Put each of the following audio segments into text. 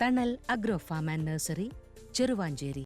Thanal agro farm and nursery Cheruvanchery.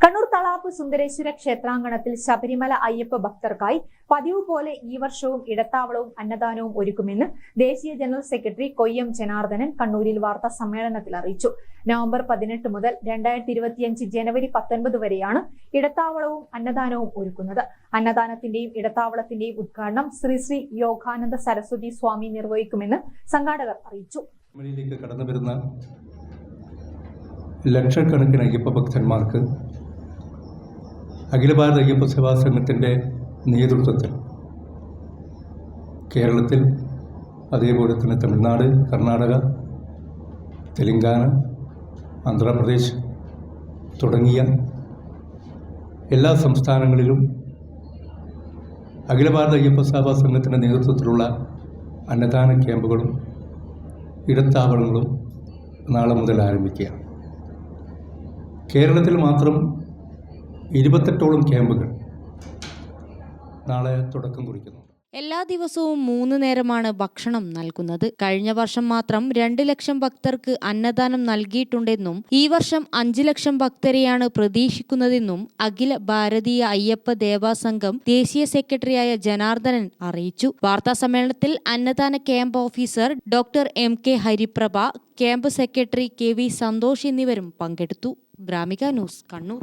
Kannur Thalap Sundareswara ക്ഷേത്രാങ്കണത്തിൽ Sabarimala Ayyappa ഭക്തർക്കായി പതിവ് പോലെ ഈ വർഷവും ഇടത്താവളവും അന്നദാനവും ഒരുക്കുമെന്ന് ദേശീയ ജനറൽ സെക്രട്ടറി കൊയ്യം ജനാർദ്ദനൻ കണ്ണൂരിൽ വാർത്താ സമ്മേളനത്തിൽ അറിയിച്ചു. നവംബർ പതിനെട്ട് മുതൽ രണ്ടായിരത്തി ഇരുപത്തിയഞ്ച് ജനുവരി പത്തൊൻപത് വരെയാണ് ഇടത്താവളവും അന്നദാനവും ഒരുക്കുന്നത്. അന്നദാനത്തിന്റെയും ഇടത്താവളത്തിന്റെയും ഉദ്ഘാടനം ശ്രീ ശ്രീ യോഗാനന്ദ സരസ്വതി സ്വാമി നിർവഹിക്കുമെന്ന് സംഘാടകർ അറിയിച്ചു. ശബരിമലയിലേക്ക് കടന്നു വരുന്ന ലക്ഷക്കണക്കിന് അയ്യപ്പ ഭക്തന്മാർക്ക് അഖില ഭാരത അയ്യപ്പ സേവാ സംഘത്തിന്റെ നേതൃത്വത്തിൽ കേരളത്തിൽ അതേപോലെ തന്നെ തമിഴ്നാട് കർണാടക തെലങ്കാന ആന്ധ്രാപ്രദേശ് തുടങ്ങിയ എല്ലാ സംസ്ഥാനങ്ങളിലും അഖില ഭാരത അയ്യപ്പ സേവാ സംഘത്തിന്റെ നേതൃത്വത്തിലുള്ള അന്നദാന ക്യാമ്പുകളും ഇടത്താവളങ്ങളും നാളെ മുതൽ ആരംഭിക്കുക. കേരളത്തിൽ മാത്രം ഇരുപത്തെട്ടോളം ക്യാമ്പുകൾ നാളെ തുടക്കം കുറിക്കുന്നു. എല്ലാ ദിവസവും മൂന്ന് നേരമാണ് ഭക്ഷണം നൽകുന്നത്. കഴിഞ്ഞ വർഷം മാത്രം രണ്ട് ലക്ഷം ഭക്തർക്ക് അന്നദാനം നൽകിയിട്ടുണ്ടെന്നും ഈ വർഷം അഞ്ച് ലക്ഷം ഭക്തരെയാണ് പ്രതീക്ഷിക്കുന്നതെന്നും അഖില ഭാരതീയ അയ്യപ്പ ദേവാസംഘം ദേശീയ സെക്രട്ടറിയായ ജനാർദ്ദനൻ അറിയിച്ചു. വാർത്താ സമ്മേളനത്തിൽ അന്നദാന camp officer doctor M. K. Hariprabha camp secretary K V Santhosh എന്നിവരും പങ്കെടുത്തു. Gramika news Kannur.